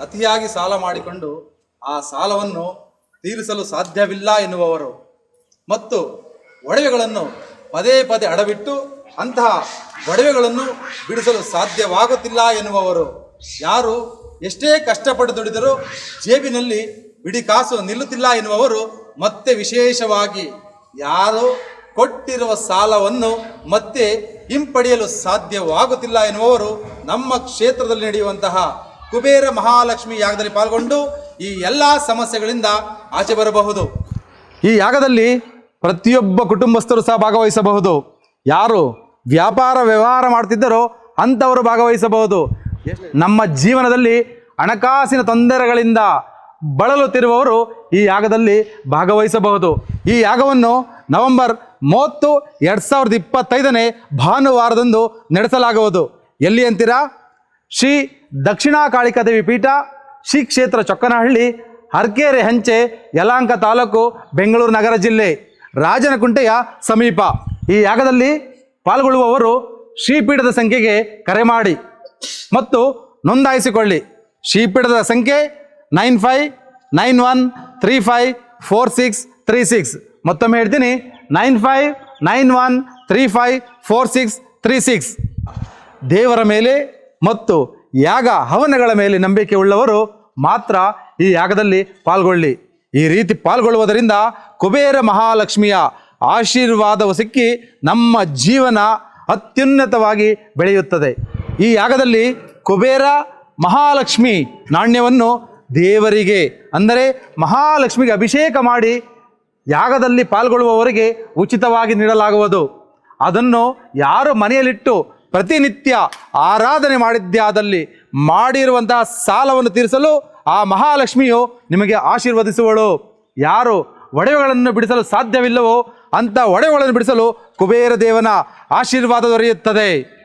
ಅತಿಯಾಗಿ ಸಾಲ ಮಾಡಿಕೊಂಡು ಆ ಸಾಲವನ್ನು ತೀರಿಸಲು ಸಾಧ್ಯವಿಲ್ಲ ಎನ್ನುವವರು ಮತ್ತು ಒಡವೆಗಳನ್ನು ಪದೇ ಪದೇ ಅಡವಿಟ್ಟು ಅಂತಹ ಒಡವೆಗಳನ್ನು ಬಿಡಿಸಲು ಸಾಧ್ಯವಾಗುತ್ತಿಲ್ಲ ಎನ್ನುವವರು. ಯಾರು ಎಷ್ಟೇ ಕಷ್ಟಪಟ್ಟು ದುಡಿದರೂ ಜೇಬಿನಲ್ಲಿ ಬಿಡಿ ಕಾಸು ನಿಲ್ಲುತ್ತಿಲ್ಲ ಎನ್ನುವವರು ಮತ್ತೆ ವಿಶೇಷವಾಗಿ ಯಾರು ಕೊಟ್ಟಿರುವ ಸಾಲವನ್ನು ಮತ್ತೆ ಹಿಂಪಡೆಯಲು ಸಾಧ್ಯವಾಗುತ್ತಿಲ್ಲ ಎನ್ನುವವರು ನಮ್ಮ ಕ್ಷೇತ್ರದಲ್ಲಿ ನಡೆಯುವಂತಹ ಕುಬೇರ ಮಹಾಲಕ್ಷ್ಮಿ ಯಾಗದಲ್ಲಿ ಪಾಲ್ಗೊಂಡು ಈ ಎಲ್ಲ ಸಮಸ್ಯೆಗಳಿಂದ ಆಚೆ ಬರಬಹುದು. ಈ ಯಾಗದಲ್ಲಿ ಪ್ರತಿಯೊಬ್ಬ ಕುಟುಂಬಸ್ಥರು ಸಹ ಭಾಗವಹಿಸಬಹುದು. ಯಾರು ವ್ಯಾಪಾರ ವ್ಯವಹಾರ ಮಾಡ್ತಿದ್ದರೋ ಅಂಥವರು ಭಾಗವಹಿಸಬಹುದು. ನಮ್ಮ ಜೀವನದಲ್ಲಿ ಹಣಕಾಸಿನ ತೊಂದರೆಗಳಿಂದ ಬಳಲುತ್ತಿರುವವರು ಈ ಯಾಗದಲ್ಲಿ ಭಾಗವಹಿಸಬಹುದು. ಈ ಯಾಗವನ್ನು ನವೆಂಬರ್ ಮೂವತ್ತು, ಎರಡು ಸಾವಿರದ ಇಪ್ಪತ್ತೈದನೇ ಭಾನುವಾರದಂದು ನಡೆಸಲಾಗುವುದು. ಎಲ್ಲಿ ಅಂತೀರಾ? ಶ್ರೀ ದಕ್ಷಿಣ ಕಾಳಿಕಾದೇವಿ ಪೀಠ ಶ್ರೀ ಕ್ಷೇತ್ರ ಚೊಕ್ಕನಹಳ್ಳಿ, ಹರ್ಕೆರೆ ಹಂಚೆ ಯಲಾಂಕ ತಾಲೂಕು, ಬೆಂಗಳೂರು ನಗರ ಜಿಲ್ಲೆ, ರಾಜನಕುಂಟೆಯ ಸಮೀಪ. ಈ ಯಾಗದಲ್ಲಿ ಪಾಲ್ಗೊಳ್ಳುವವರು ಶ್ರೀಪೀಠದ ಸಂಖ್ಯೆಗೆ ಕರೆ ಮಾಡಿ ಮತ್ತು ನೋಂದಾಯಿಸಿಕೊಳ್ಳಿ. ಶ್ರೀಪೀಠದ ಸಂಖ್ಯೆ nine five nine one three five four six three six. ಮತ್ತೊಮ್ಮೆ ಹೇಳ್ತೀನಿ, nine five nine one three five four six three six. ದೇವರ ಮೇಲೆ ಮತ್ತು ಯಾಗ ಹವನಗಳ ಮೇಲೆ ನಂಬಿಕೆ ಉಳ್ಳವರು ಮಾತ್ರ ಈ ಯಾಗದಲ್ಲಿ ಪಾಲ್ಗೊಳ್ಳಿ. ಈ ರೀತಿ ಪಾಲ್ಗೊಳ್ಳುವುದರಿಂದ ಕುಬೇರ ಮಹಾಲಕ್ಷ್ಮಿಯ ಆಶೀರ್ವಾದವು ಸಿಕ್ಕಿ ನಮ್ಮ ಜೀವನ ಅತ್ಯುನ್ನತವಾಗಿ ಬೆಳೆಯುತ್ತದೆ. ಈ ಯಾಗದಲ್ಲಿ ಕುಬೇರ ಮಹಾಲಕ್ಷ್ಮಿ ನಾಣ್ಯವನ್ನು ದೇವರಿಗೆ, ಅಂದರೆ ಮಹಾಲಕ್ಷ್ಮಿಗೆ ಅಭಿಷೇಕ ಮಾಡಿ ಯಾಗದಲ್ಲಿ ಪಾಲ್ಗೊಳ್ಳುವವರಿಗೆ ಉಚಿತವಾಗಿ ನೀಡಲಾಗುವುದು. ಅದನ್ನು ಯಾರು ಮನೆಯಲ್ಲಿಟ್ಟು ಪ್ರತಿನಿತ್ಯ ಆರಾಧನೆ ಮಾಡಿದ್ಯಾದಲ್ಲಿ ಮಾಡಿರುವಂತಹ ಸಾಲವನ್ನು ತೀರಿಸಲು ಆ ಮಹಾಲಕ್ಷ್ಮಿಯು ನಿಮಗೆ ಆಶೀರ್ವದಿಸುವಳು. ಯಾರು ಒಡವೆಗಳನ್ನು ಬಿಡಿಸಲು ಸಾಧ್ಯವಿಲ್ಲವೋ ಅಂಥ ಒಡವೆಗಳನ್ನು ಬಿಡಿಸಲು ಕುಬೇರ ದೇವನ ಆಶೀರ್ವಾದ ದೊರೆಯುತ್ತದೆ.